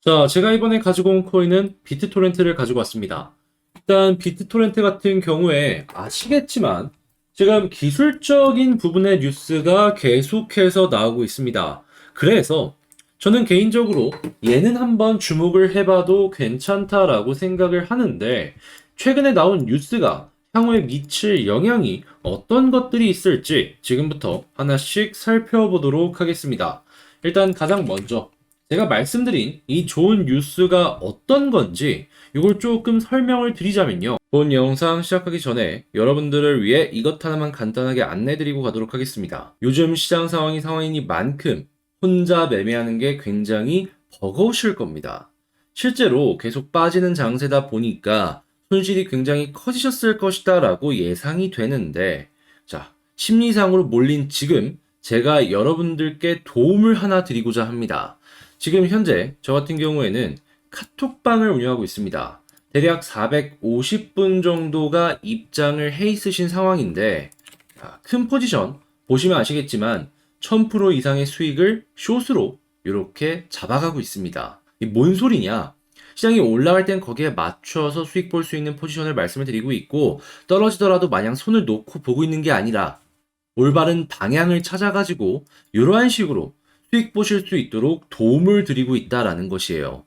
자, 제가 이번에 가지고 온 코인은 비트토렌트를 가지고 왔습니다. 일단 비트토렌트 같은 경우에 아시겠지만 지금 기술적인 부분의 뉴스가 계속해서 나오고 있습니다. 그래서 저는 개인적으로 얘는 한번 주목을 해봐도 괜찮다라고 생각을 하는데 최근에 나온 뉴스가 향후에 미칠 영향이 어떤 것들이 있을지 지금부터 하나씩 살펴보도록 하겠습니다. 일단 가장 먼저 제가 말씀드린 이 좋은 뉴스가 어떤 건지 이걸 조금 설명을 드리자면요. 본 영상 시작하기 전에 여러분들을 위해 이것 하나만 간단하게 안내드리고 가도록 하겠습니다. 요즘 시장 상황이 상황이니만큼 혼자 매매하는 게 굉장히 버거우실 겁니다. 실제로 계속 빠지는 장세다 보니까 손실이 굉장히 커지셨을 것이다 라고 예상이 되는데 자, 심리상으로 몰린 지금 제가 여러분들께 도움을 하나 드리고자 합니다. 지금 현재 저 같은 경우에는 카톡방을 운영하고 있습니다. 대략 450분 정도가 입장을 해 있으신 상황인데 자, 큰 포지션 보시면 아시겠지만 1000% 이상의 수익을 숏으로 이렇게 잡아가고 있습니다. 이뭔 소리냐? 시장이 올라갈 땐 거기에 맞춰서 수익 볼 수 있는 포지션을 말씀을 드리고 있고 떨어지더라도 마냥 손을 놓고 보고 있는 게 아니라 올바른 방향을 찾아가지고 이러한 식으로 수익 보실 수 있도록 도움을 드리고 있다라는 것이에요.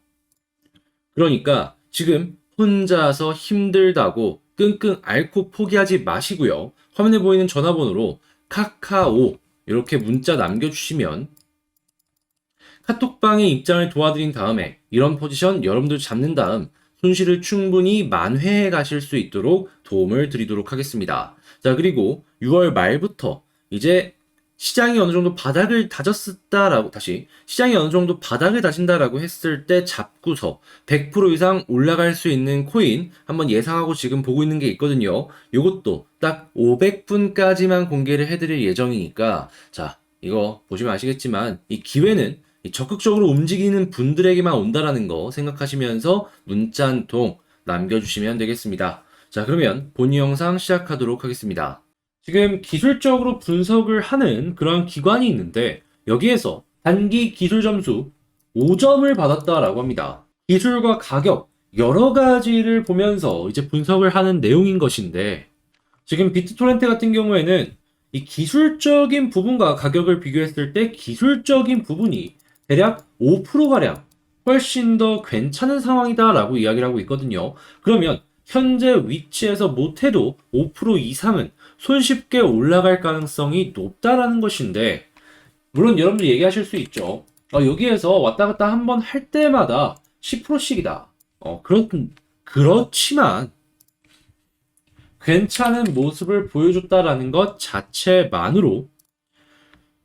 그러니까 지금 혼자서 힘들다고 끙끙 앓고 포기하지 마시고요. 화면에 보이는 전화번호로 카카오 이렇게 문자 남겨주시면 카톡방의 입장을 도와드린 다음에 이런 포지션 여러분들 잡는 다음 손실을 충분히 만회해 가실 수 있도록 도움을 드리도록 하겠습니다. 자, 그리고 6월 말부터 이제 시장이 어느 정도 바닥을 다졌다라고 다시 시장이 어느 정도 바닥을 다진다라고 했을 때 잡고서 100% 이상 올라갈 수 있는 코인 한번 예상하고 지금 보고 있는 게 있거든요. 요것도 딱 500분까지만 공개를 해드릴 예정이니까 자 이거 보시면 아시겠지만 이 기회는 이 적극적으로 움직이는 분들에게만 온다라는 거 생각하시면서 문자 한 통 남겨주시면 되겠습니다. 자 그러면 본 영상 시작하도록 하겠습니다. 지금 기술적으로 분석을 하는 그런 기관이 있는데 여기에서 단기 기술 점수 5점을 받았다라고 합니다. 기술과 가격 여러 가지를 보면서 이제 분석을 하는 내용인 것인데 지금 비트토렌트 같은 경우에는 이 기술적인 부분과 가격을 비교했을 때 기술적인 부분이 대략 5%가량 훨씬 더 괜찮은 상황이다라고 이야기를 하고 있거든요. 그러면 현재 위치에서 못해도 5% 이상은 손쉽게 올라갈 가능성이 높다라는 것인데, 물론 여러분들 얘기하실 수 있죠. 어, 여기에서 왔다 갔다 한 번 할 때마다 10%씩이다. 어, 그렇, 그렇지만, 괜찮은 모습을 보여줬다라는 것 자체만으로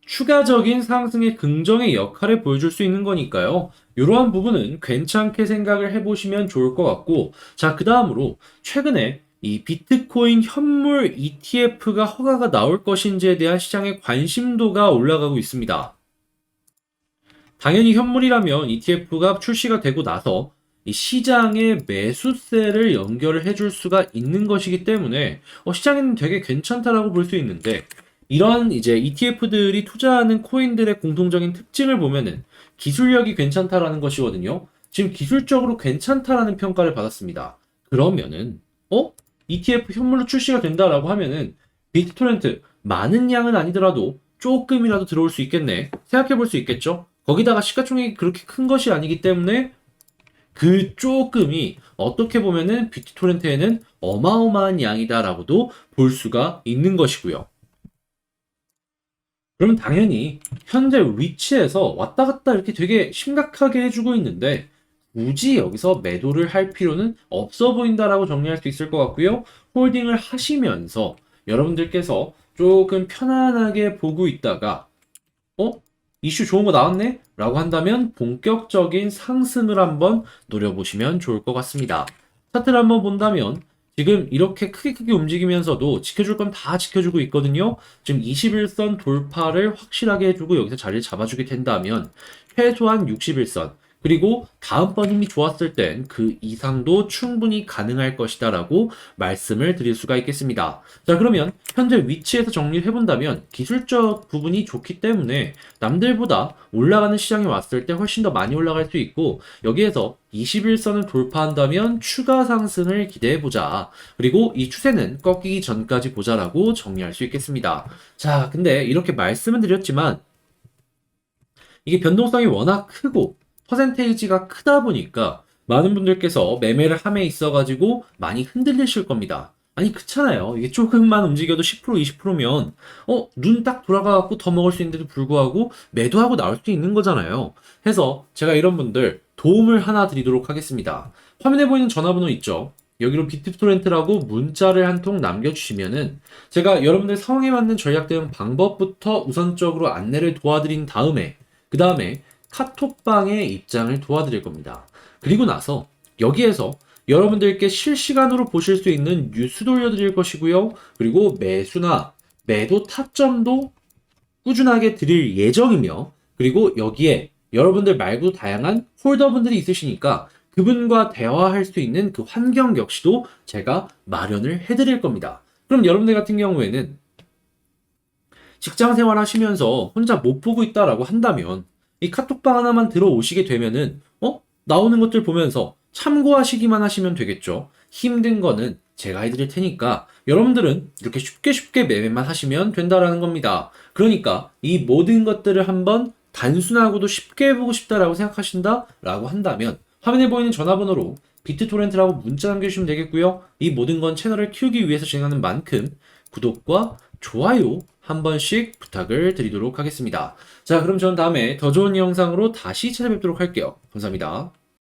추가적인 상승의 긍정의 역할을 보여줄 수 있는 거니까요. 이러한 부분은 괜찮게 생각을 해보시면 좋을 것 같고, 자, 그 다음으로 최근에 이 비트코인 현물 ETF가 허가가 나올 것인지에 대한 시장의 관심도가 올라가고 있습니다. 당연히 현물이라면 ETF가 출시가 되고 나서 이 시장의 매수세를 연결을 해줄 수가 있는 것이기 때문에 어, 시장에는 되게 괜찮다라고 볼 수 있는데 이런 이제 ETF들이 투자하는 코인들의 공통적인 특징을 보면은 기술력이 괜찮다라는 것이거든요. 지금 기술적으로 괜찮다라는 평가를 받았습니다. 그러면은 어? ETF 현물로 출시가 된다라고 하면은 비트토렌트 많은 양은 아니더라도 조금이라도 들어올 수 있겠네. 생각해 볼 수 있겠죠? 거기다가 시가총액이 그렇게 큰 것이 아니기 때문에 그 조금이 어떻게 보면은 비트토렌트에는 어마어마한 양이다라고도 볼 수가 있는 것이고요. 그러면 당연히 현재 위치에서 왔다 갔다 이렇게 되게 심각하게 해주고 있는데 굳이 여기서 매도를 할 필요는 없어 보인다라고 정리할 수 있을 것 같고요. 홀딩을 하시면서 여러분들께서 조금 편안하게 보고 있다가 어? 이슈 좋은 거 나왔네? 라고 한다면 본격적인 상승을 한번 노려보시면 좋을 것 같습니다. 차트를 한번 본다면 지금 이렇게 크게 크게 움직이면서도 지켜줄 건 다 지켜주고 있거든요. 지금 21선 돌파를 확실하게 해주고 여기서 자리를 잡아주게 된다면 최소한 61선 그리고 다음번 힘이 좋았을 땐 그 이상도 충분히 가능할 것이다 라고 말씀을 드릴 수가 있겠습니다. 자, 그러면 현재 위치에서 정리를 해본다면 기술적 부분이 좋기 때문에 남들보다 올라가는 시장에 왔을 때 훨씬 더 많이 올라갈 수 있고 여기에서 21선을 돌파한다면 추가 상승을 기대해보자. 그리고 이 추세는 꺾이기 전까지 보자라고 정리할 수 있겠습니다. 자, 근데 이렇게 말씀을 드렸지만 이게 변동성이 워낙 크고 퍼센테이지가 크다 보니까 많은 분들께서 매매를 함에 있어 가지고 많이 흔들리실 겁니다. 아니, 그렇잖아요. 이게 조금만 움직여도 10% 20%면, 어, 눈 딱 돌아가 갖고 더 먹을 수 있는데도 불구하고 매도하고 나올 수 있는 거잖아요. 해서 제가 이런 분들 도움을 하나 드리도록 하겠습니다. 화면에 보이는 전화번호 있죠? 여기로 비트토렌트라고 문자를 한 통 남겨주시면은 제가 여러분들 상황에 맞는 전략 대응 방법부터 우선적으로 안내를 도와드린 다음에 그 다음에 카톡방의 입장을 도와드릴 겁니다. 그리고 나서 여기에서 여러분들께 실시간으로 보실 수 있는 뉴스 돌려드릴 것이고요. 그리고 매수나 매도 타점도 꾸준하게 드릴 예정이며 그리고 여기에 여러분들 말고 다양한 홀더분들이 있으시니까 그분과 대화할 수 있는 그 환경 역시도 제가 마련을 해드릴 겁니다. 그럼 여러분들 같은 경우에는 직장 생활 하시면서 혼자 못 보고 있다라고 한다면 이 카톡방 하나만 들어오시게 되면은 어? 나오는 것들 보면서 참고하시기만 하시면 되겠죠. 힘든 거는 제가 해드릴 테니까 여러분들은 이렇게 쉽게 쉽게 매매만 하시면 된다라는 겁니다. 그러니까 이 모든 것들을 한번 단순하고도 쉽게 해보고 싶다라고 생각하신다 라고 한다면 화면에 보이는 전화번호로 비트토렌트라고 문자 남겨주시면 되겠고요. 이 모든 건 채널을 키우기 위해서 진행하는 만큼 구독과 좋아요 한 번씩 부탁을 드리도록 하겠습니다. 자, 그럼 저는 다음에 더 좋은 영상으로 다시 찾아뵙도록 할게요. 감사합니다.